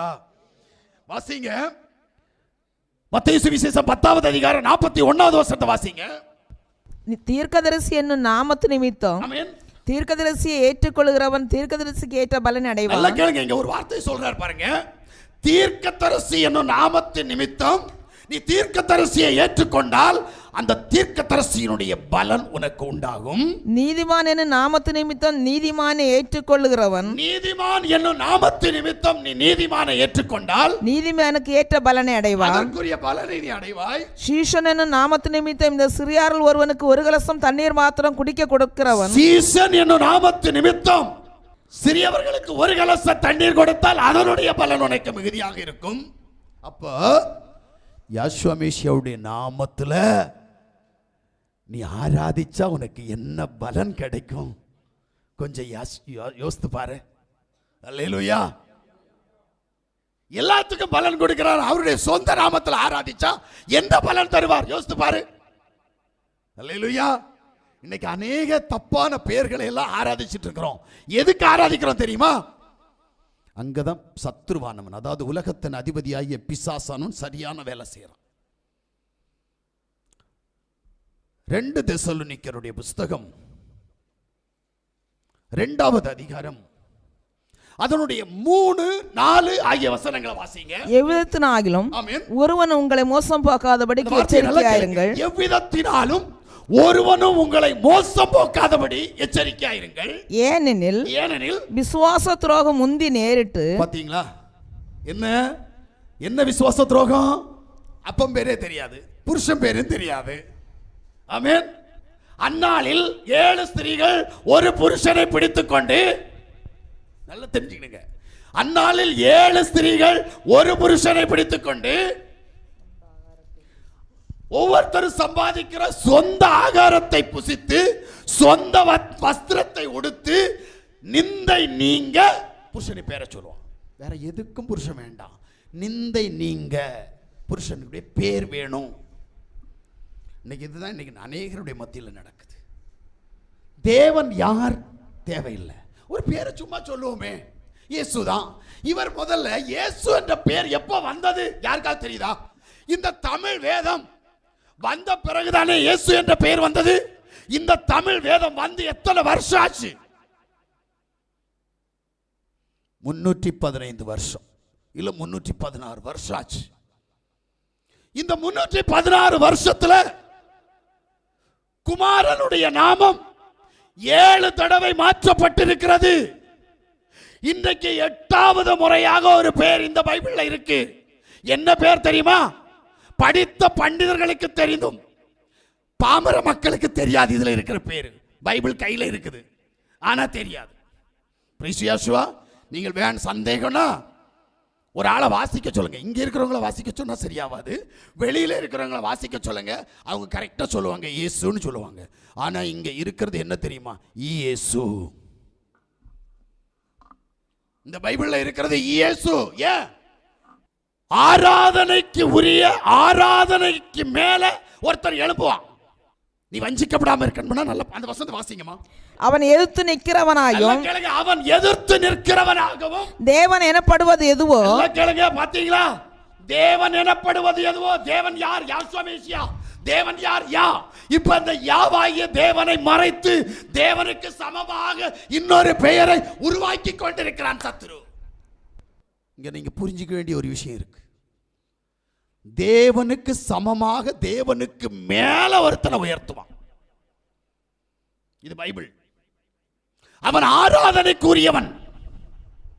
அல்லேலூயா வாசிங்க. மத்திய சுவிசேஷம் பத்தாவது அதிகாரம் நாற்பத்தி ஒன்னாவது வருஷத்தை வாசிங்க. நீ தீர்க்கதரிசி என்னும் நாமத்து நிமித்தம் ஆமென் தீர்க்கதரிசியை ஏற்றுக்கொள்கிறவன் தீர்க்கதரிசிக்கு ஏற்ற பலன் அடைவான். கேளுங்க இங்க ஒரு வார்த்தை சொல்றாரு பாருங்க. தீர்க்கதரிசி என்னும் நாமத்தின் நிமித்தம் நீ தீர்க்கதரிசியை ஏற்றுக்கொண்டால் அந்த தீர்க்கதரிசியினுடைய பலன் உனக்கு உண்டாகும். நீதிமான் என்னும் நாமத்து நிமித்தம் நீதிமானை ஏற்றுக்கொள்ளுகிறவன். நீதிமான் என்னும் நாமத்தின் நிமித்தம் நீ நீதிமானை ஏற்றுக்கொண்டால் நீதிமானுக்கு ஏற்ற பலனை அடைவான். அதற்குரிய பலனை நீ அடைவாய். சீஷன் என்னும் நாமத்து நிமித்தம் இந்த சிறியாரில் ஒருவனுக்கு ஒரு கலசம் தண்ணீர் மாத்திரம் குடிக்க கொடுக்கிறவன். சீசன் என்னும் நாமத்து நிமித்தம் சிறியவர்களுக்கு ஒரு கலச தண்ணீர் கொடுத்தால் அதனுடைய பலன் உனக்கு மிகுதியாக இருக்கும். அப்போ யாஸ்வமேஷியாவுடைய நாமத்தில் நீ ஆராதிச்சா உனக்கு என்ன பலன் கிடைக்கும்? கொஞ்சம் யோ- யோசித்து பாரு. அல்லேலூயா. எல்லாத்துக்கும் பலன் கொடுக்கிறார். அவருடைய சொந்த நாமத்தில் ஆராதிச்சா எந்த பலன் தருவார்? யோசித்து பாரு. அல்லேலூயா. இன்னைக்கு அநேக தப்பான பெயர்களை எல்லாம் ஆராதிச்சிட்டு இருக்கிறோம். எதுக்கு ஆராதிக்கிறோம் தெரியுமா? அங்கதான் சத்ருவானவன் அதாவது உலகத்தின் அதிபதியாகிய பிசாசானும் சரியான வேலை செய்யறான் ரெண்டு தெசலோனிக்கருடைய புஸ்தகம் ரெண்டாவது அதிகாரம் அதனுடைய மூணு நாலு ஆகிய வசனங்களை வாசிங்க. எவ்விதத்தினாகிலும் ஒருவன் உங்களை மோசம் எச்சரிக்கையாயிருங்கள். கேளுங்க. எவ்விதத்தினாலும் ஒருவனும் உங்களை மோசம் போக்காதபடி எச்சரிக்கையாயிருங்கள். ஏனெனில் ஏனெனில் விசுவாச துரோகம் முந்தி நேரிட்டு பாத்தீங்களா? என்ன? என்ன விசுவாச துரோகம் அப்பம் பேரே தெரியாது புருஷன் பேரும் தெரியாது. ஆமென். அந்நாளில் ஏழு ஸ்திரீகள் ஒரு புருஷனை பிடித்துக்கொண்டு நல்லா தெரிஞ்சுக்கணுங்க அந்நாளில் ஏழு ஸ்திரீகள் ஒரு புருஷனை பிடித்துக்கொண்டு ஒவ்வொருத்தரும் சம்பாதிக்கிற சொந்த ஆகாரத்தை புசித்து சொந்த வத்- வஸ்திரத்தை உடுத்து நிந்தை நீங்க புருஷனை பேர சொல்லுவான். வேற எதுக்கும் புருஷன் வேண்டாம். நிந்தை நீங்க புருஷனுடைய பேர் வேணும். இன்னைக்கு இதுதான் இன்னைக்கு அநேகருடைய மத்தியில் நடக்குது. தேவன் யார்? தேவையில்லை. ஒரு பேரை சும்மா சொல்லுவோமே. இயேசு தான் இவர் முதல்ல இயேசு என்ற பேர் எப்போ வந்தது? யாருக்காவது தெரியுதா? இந்த தமிழ் வேதம் வந்த பிறகுதானே இயேசு என்ற பெயர் வந்தது? இந்த தமிழ் வேதம் வந்து எத்தனை வருஷம் ஆச்சு? முன்னூற்றி பதினைந்து வருஷம். இல்ல முன்னூற்றி பதினாறு வருஷம் ஆச்சு. இந்த முன்னூற்றி பதினாறு வருஷத்துல குமாரனுடைய நாமம் ஏழு தடவை மாற்றப்பட்டிருக்கிறது. இன்றைக்கு எட்டாவது முறையாக ஒரு பேர் இந்த பைபிளில் இருக்கு. என்ன பேர் தெரியுமா? படித்த பண்டிதர்களுக்கு தெரிந்தும் பாமர மக்களுக்கு தெரியாது இதில் இருக்கிற பேர். பைபிள் கையில் இருக்குது. ஆனால் தெரியாது. பிரிசியாசுவா நீங்கள் வேணும் சந்தேகம்னா ஒரு ஆளை வாசிக்க சொல்லுங்க. இங்கே இருக்கிறவங்கள வாசிக்க சொன்னால் சரியாவாது. வெளியில் இருக்கிறவங்கள வாசிக்க சொல்லுங்க. அவங்க கரெக்டாக சொல்லுவாங்க. இயேசுன்னு சொல்லுவாங்க. ஆனால் இங்கே இருக்கிறது என்ன தெரியுமா? இயேசு. இந்த பைபிளில் இருக்கிறது இயேசு. ஏன்? ஆராதனைக்கு உரிய ஆராதனைக்கு மேல ஒருத்தர் எழுப்புவான் நீ வஞ்சிக்கப்படாம இருக்கணும்னா நல்ல அந்த வசந்த வாசிங்கம்மா. அவன் எதிர்த்து நிற்கிறவனாயும் அவன் எதிர்த்து நிற்கிறவனாகவும் தேவன் எனப்படுவது எதுவோ கேளுங்க பாத்தீங்களா? தேவன் எனப்படுவது எதுவோ? தேவன் யார்? யாஸ்வமேசியா தேவன் யார்? யா. இப்ப அந்த யாவாகிய தேவனை மறைத்து தேவனுக்கு சமமாக இன்னொரு பெயரை உருவாக்கி கொண்டிருக்கிறான் சத்துரு இங்க நீங்க புரிஞ்சுக்க வேண்டிய ஒரு விஷயம் இருக்கு. தேவனுக்கு சமமாக தேவனுக்கு மேல ஒருத்தனை உயர்த்துவான். இது பைபிள். அவன் ஆராதனைக்குரியவன்.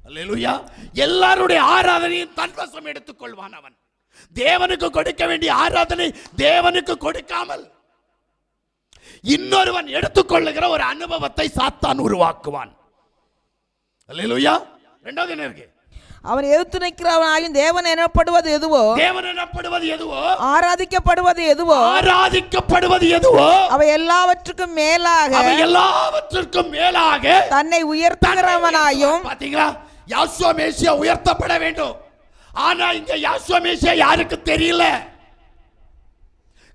அல்லேலூயா. எல்லாருடைய ஆராதனையும் தன்வசம் எடுத்துக் கொள்வான் அவன். தேவனுக்கு கொடுக்க வேண்டிய ஆராதனை தேவனுக்கு கொடுக்காமல் இன்னொருவன் எடுத்துக்கொள்ளுகிற ஒரு அனுபவத்தை சாத்தான் உருவாக்குவான். அல்லேலூயா. ரெண்டாவது என்ன இருக்கு? அவன் எதிர்த்து நிற்கிறவனாயும் தேவன் எனப்படுவது எதுவோ? தேவன் எனப்படுவது எதுவோ? ஆராதிக்கப்படுவது எதுவோ? ஆராதிக்கப்படுவது எதுவோ? அவை எல்லாவற்றுக்கும் மேலாக அவை எல்லாவற்றிற்கும் மேலாக தன்னை உயர்த்துகிறவனாயும் பாத்தீங்களா யாசுவ மேசியா உயர்த்தப்பட வேண்டும். ஆனா இங்க யாசுவ மேசியா யாருக்கு தெரியல?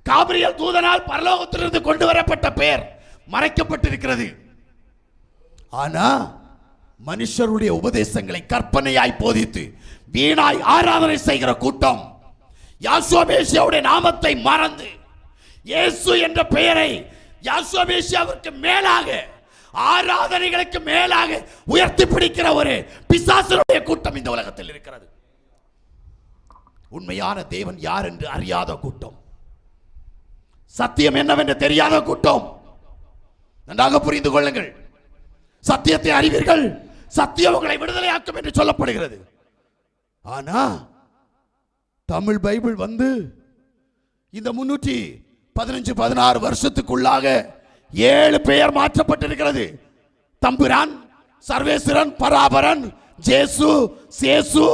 காபிரியல் தூதனால் பரலோகத்திலிருந்து கொண்டு வரப்பட்ட பெயர் மறைக்கப்பட்டிருக்கிறது. ஆனா மனுஷருடைய உபதேசங்களை கற்பனையாய் போதித்து வீணாய் ஆராதனை செய்கிற கூட்டம். யாசுவபேசியாவுடைய நாமத்தை மறந்து இயேசு என்ற பெயரை யாசுவபேசியாவிற்கு மேலாக ஆராதனைகளுக்கு மேலாக உயர்த்தி பிடிக்கிற ஒரு பிசாசனுடைய கூட்டம் இந்த உலகத்தில் இருக்கிறது. உண்மையான தேவன் யார் என்று அறியாத கூட்டம். சத்தியம் என்னவென்று தெரியாத கூட்டம். நன்றாக புரிந்து கொள்ளுங்கள். சத்தியத்தை அறிவீர்கள். சத்தியம் உங்களை விடுதலையாக்கும் என்று சொல்லப்படுகிறது. ஆனா தமிழ் பைபிள் வந்து இந்த முன்னூற்றி பதினஞ்சு பதினாறு வருஷத்துக்குள்ளாக ஏழு பெயர் மாற்றப்பட்டிருக்கிறது. தம்பிரான் சர்வேஸ்வரன் பராபரன் ஜேசு சேசு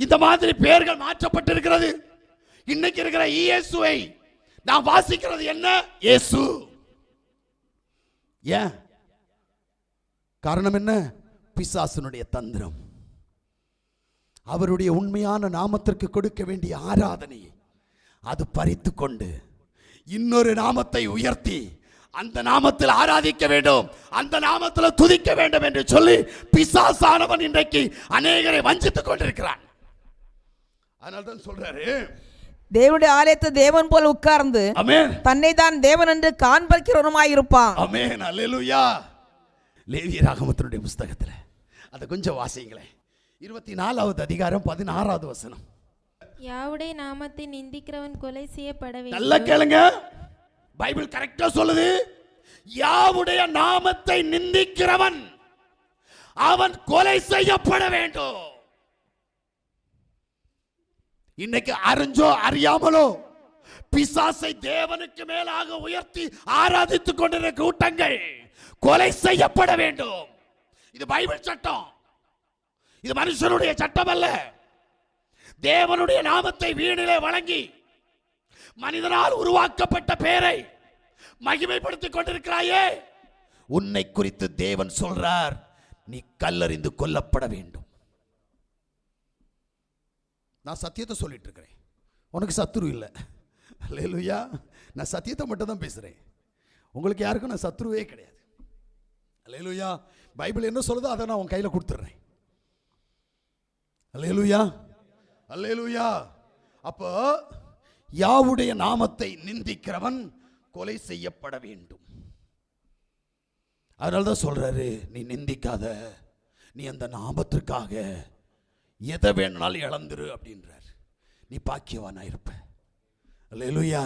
இந்த மாதிரி பெயர்கள் மாற்றப்பட்டிருக்கிறது. இன்னைக்கு இருக்கிற இயேசுவை நான் வாசிக்கிறது என்ன? இயேசு ஏன்? காரணம் என்ன? பிசாசனுடைய தந்திரம். அவருடைய உண்மையான நாமத்திற்கு கொடுக்க வேண்டிய ஆராதனையை அது பறித்து கொண்டு இன்னொரு நாமத்தை உயர்த்தி அந்த நாமத்தில் ஆராதிக்க வேண்டும் அந்த நாமத்தில் துதிக்க வேண்டும் என்று சொல்லி பிசாசானவன் இன்றைக்கு அநேகரை வஞ்சித்துக் கொண்டிருக்கிறான். அதனால தான் சொல்றாரு தேவனுடைய ஆலயத்தை தேவன் போல் உட்கார்ந்து தன்னை தான் தேவன் என்று காண்பிக்கிறவனுமாயிருப்பான். அமேன் அல்லேலூயா. லேவிய ராகமத்தினுடைய புஸ்தகத்தில். அதை கொஞ்சம் வாசிங்களேன். இருபத்தி நாலாவது அதிகாரம் பதினாறாவது வசனம். யாவுடைய நாமத்தை நிந்திக்கிறவன் கொலை செய்யப்பட நல்லா கேளுங்க. பைபிள் கரெக்டா சொல்லுது. யாவுடைய நாமத்தை நிந்திக்கிறவன் அவன் கொலை செய்யப்பட வேண்டும். இன்னைக்கு அறிஞ்சோ அறியாமலோ பிசாசை தேவனுக்கு மேலாக உயர்த்தி ஆராதித்துக் கொண்டிருக்கிற கூட்டங்கள். கொலை செய்யப்பட வேண்டும். இது பைபிள் சட்டம். இது மனுஷனுடைய சட்டம் அல்ல தேவனுடைய நாமத்தை வீணிலே வழங்கி மனிதனால் உருவாக்கப்பட்ட பெயரை மகிமைப்படுத்திக் கொண்டிருக்கிறாயே. உன்னை குறித்து தேவன் சொல்றார் நீ கல்லறிந்து கொல்லப்பட வேண்டும். நான் சத்தியத்தை சொல்லிட்டு இருக்கிறேன். உனக்கு சத்துரு இல்லை. லேலுயா நான் சத்தியத்தை மட்டும் தான் பேசுகிறேன் உங்களுக்கு யாருக்கும் நான் சத்ருவே கிடையாது. அலையலுயா பைபிள் என்ன சொல்லுதோ அதை நான் உன் கையில் கொடுத்துட்றேன் அலையலுயா அல்லேலூயா அப்போ யாவுடைய நாமத்தை நிந்திக்கிறவன் கொலை செய்யப்பட வேண்டும். அதனால தான் சொல்கிறாரு நீ நிந்திக்காத. நீ அந்த நாமத்திற்காக எதை வேணுனாலும் இழந்துரு அப்படின்றார். நீ பாக்கியவானா இருப்ப. அல்லேலூயா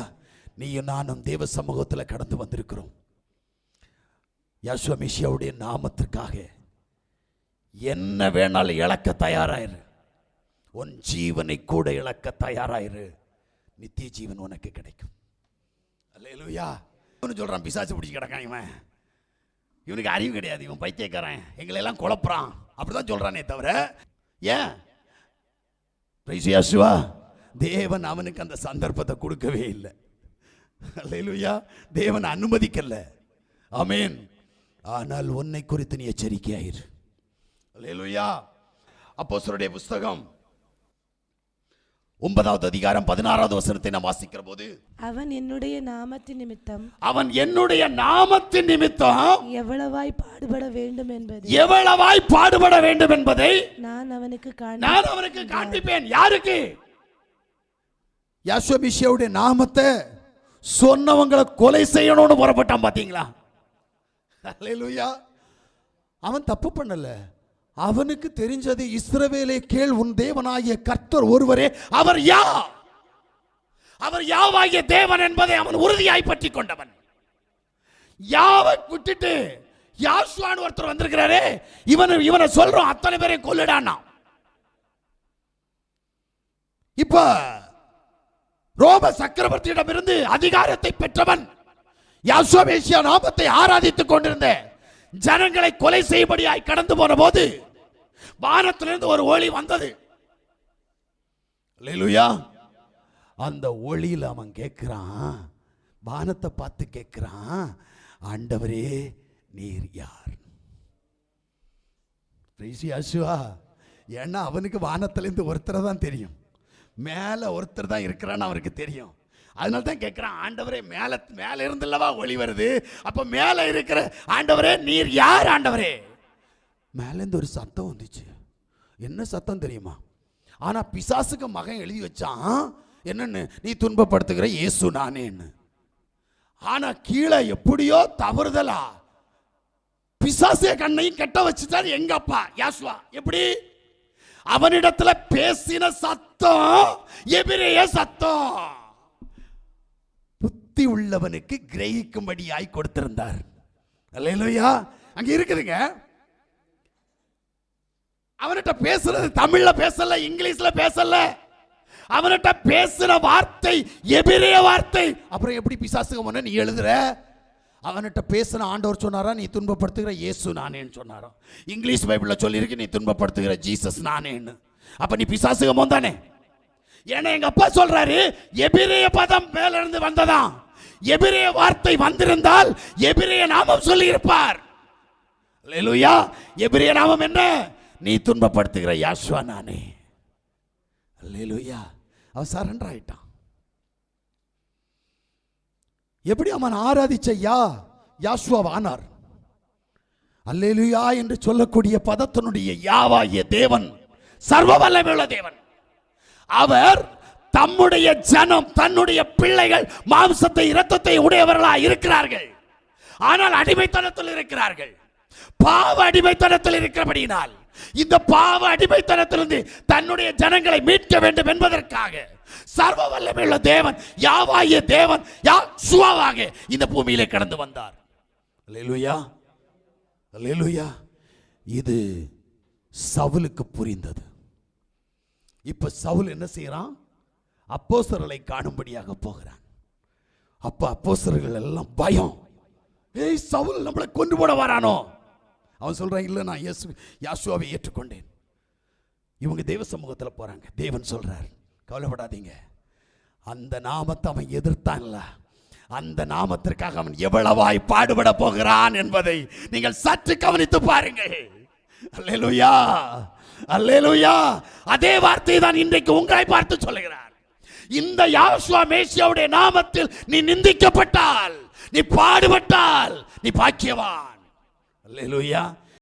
நீயும் நானும் தேவ சமூகத்தில் கடந்து வந்திருக்கிறோம். யஸ்வமிஷியாவுடைய நாமத்திற்காக. என்ன வேணாலும் இழக்க தயாராயிரு. உன் ஜீவனை கூட இழக்க தயாராயிரு. நித்திய ஜீவன் உனக்கு கிடைக்கும். அல்லையா இவனு சொல்கிறான் பிசாசு பிடிச்சி கிடக்கான் இவன். இவனுக்கு அறிவு கிடையாது இவன் பைத்தியக்காரன். எங்களை எல்லாம் குழப்புறான் அப்படிதான் சொல்கிறானே தவிர ஏன்? பிரைசியாசுவா தேவன் அவனுக்கு அந்த சந்தர்ப்பத்தை கொடுக்கவே இல்லை. அல்லையா தேவன் அனுமதிக்கல. அமேன் ஆனால் உன்னை குறித்து நீ எச்சரிக்கையாயிரு. அல்லேலூயா. அப்போஸ்தலருடைய புஸ்தகம் ஒன்பதாவது அதிகாரம் பதினாறாவது வசனத்தை நாம் வாசிக்கிற போது அவன் என்னுடைய நாமத்தின் நிமித்தம் அவன் என்னுடைய நாமத்தின் நிமித்தம் எவ்வளவாய் பாடுபட வேண்டும் என்பதை எவ்வளவாய் பாடுபட வேண்டும் என்பதை நான் அவனுக்கு நான் அவனுக்கு காண்பிப்பேன். யாருக்கு? யாஸ்வபிஷியாவுடைய நாமத்தை சொன்னவங்களை கொலை செய்யணும்னு புறப்பட்டான் பாத்தீங்களா? அல்லேலூயா அவன் தப்பு பண்ணல. அவனுக்கு தெரிஞ்சது இஸ்ரவேலே கேள் உன் தேவனாகிய கர்த்தர் ஒருவரே அவர் யா அவர் யாவாகிய தேவன் என்பதை அவன் உறுதியாய் பற்றி கொண்டவன். யாவை விட்டுட்டு யாசுவான் ஒருத்தர் வந்திருக்கிறாரே இவன் இவனை சொல்றோம் அத்தனை பேரை கொல்லுடான்னா. இப்ப ரோம சக்கரவர்த்தியிடமிருந்து அதிகாரத்தை பெற்றவன் யாசுவேசியா நாமத்தை ஆராதித்துக் கொண்டிருந்த ஜனங்களை கொலை செய்யும்படியாய் கடந்து போன போது வானத்திலிருந்து ஒரு ஒளி வந்தது. அந்த ஒளியில் அவன் கேட்கிறான். வானத்தை பார்த்து கேட்கிறான். ஆண்டவரே நீர் யார்? பிரைசி ஏன்னா அவனுக்கு வானத்திலேருந்து ஒருத்தரை தான் தெரியும். மேலே ஒருத்தர் தான் இருக்கிறான்னு அவருக்கு தெரியும். அதனால தான் கேட்குறான் ஆண்டவரே மேலே மேலே இருந்துல்லவா ஒளி வருது? அப்போ மேலே இருக்கிற ஆண்டவரே நீர் யார் ஆண்டவரே? மேலேருந்து ஒரு சத்தம் வந்துச்சு. என்ன சத்தம் தெரியுமா? ஆனால் பிசாசுக்கு மகன் எழுதி வச்சான் என்னன்னு? நீ துன்பப்படுத்துகிற இயேசு நானேன்னு. ஆனால் கீழே எப்படியோ தவறுதலா பிசாசிய கண்ணையும் கெட்ட வச்சுட்டார் எங்க அப்பா யாசுவா எப்படி? அவனிடத்துல பேசின சத்தம் எபிரேய சத்தம். புத்தி உள்ளவனுக்கு கிரகிக்கும்படியாய் கொடுத்திருந்தார். அல்லேலூயா. அங்க இருக்குதுங்க. அவன்கிட்ட பேசுறது தமிழ்ல பேசல இங்கிலீஷ்ல பேசல. அவன்கிட்ட பேசுற வார்த்தை எபிரிய வார்த்தை. அப்புறம் எப்படி பிசாசுக முன்ன நீ எழுதுற? அவன்கிட்ட பேசின ஆண்டவர் சொன்னாரா நீ துன்பப்படுத்துகிற இயேசு நானேன்னு சொன்னாரா? இங்கிலீஷ் பைபிளில் சொல்லியிருக்கு நீ துன்பப்படுத்துகிற ஜீசஸ் நானேன்னு. அப்போ நீ பிசாசுகமோ தானே? ஏன்னா எங்கள் அப்பா சொல்கிறாரு எபிரிய பதம் மேல இருந்து எபிரே வார்த்தை வந்திருந்தால் எபிரே நாமம் சொல்லியிருப்பார். லெலுயா எபிரே நாமம் என்ன? நீ துன்பப்படுத்துகிற யாஷ்வா நானே. லெலுயா அவன் சரண்டர் ஆயிட்டான். எப்படி அவன் ஆராதிச்ச யா யாஷ்வாவானார் அல்லேலுயா என்று சொல்லக்கூடிய பதத்தினுடைய யாவாகிய தேவன் சர்வ வல்லமையுள்ள தேவன். அவர் தம்முடைய ஜனம் தன்னுடைய பிள்ளைகள் மாம்சத்தை இரத்தத்தை உடையவர்களா இருக்கிறார்கள். ஆனால் அடிமைத்தனத்தில் இருக்கிறார்கள். பாவ அடிமைத்தனத்தில் இருக்கிறபடியினால் இந்த பாவ அடிமைத்தனத்திலிருந்து தன்னுடைய ஜனங்களை மீட்க வேண்டும் என்பதற்காக சர்வ வல்லமையுள்ள தேவன் யாவாகிய தேவன் யா சுவாவாக இந்த பூமியிலே கடந்து வந்தார். அல்லேலூயா அல்லேலூயா. இது சவுலுக்கு புரிந்தது. இப்ப சவுல் என்ன செய்யறான் அப்போசர்களை காணும்படியாக போகிறான். அப்போ அப்போசர்கள் எல்லாம் பயம். ஏய் சவுல் நம்மளை கொண்டு போட வரானோ? அவன் சொல்கிறான் இல்லை நான் இயேசு யாசுவாவை ஏற்றுக்கொண்டேன். இவங்க தெய்வ சமூகத்தில் போகிறாங்க தேவன் சொல்கிறார் கவலைப்படாதீங்க. அந்த நாமத்தை அவன் எதிர்த்தான்ல. அந்த நாமத்திற்காக அவன் எவ்வளவாய் பாடுபட போகிறான் என்பதை நீங்கள் சற்று கவனித்து பாருங்கள். அல்லேலுயா அல்லேலுயா. அதே வார்த்தை தான் இன்றைக்கு உங்களை பார்த்து சொல்லுகிறார். இந்த யாசுவா மேசியாவுடைய நாமத்தில் நீ நிந்திக்கப்பட்டால் நீ பாடுபட்டால் நீ பாக்கியவான். அல்லேலூயா.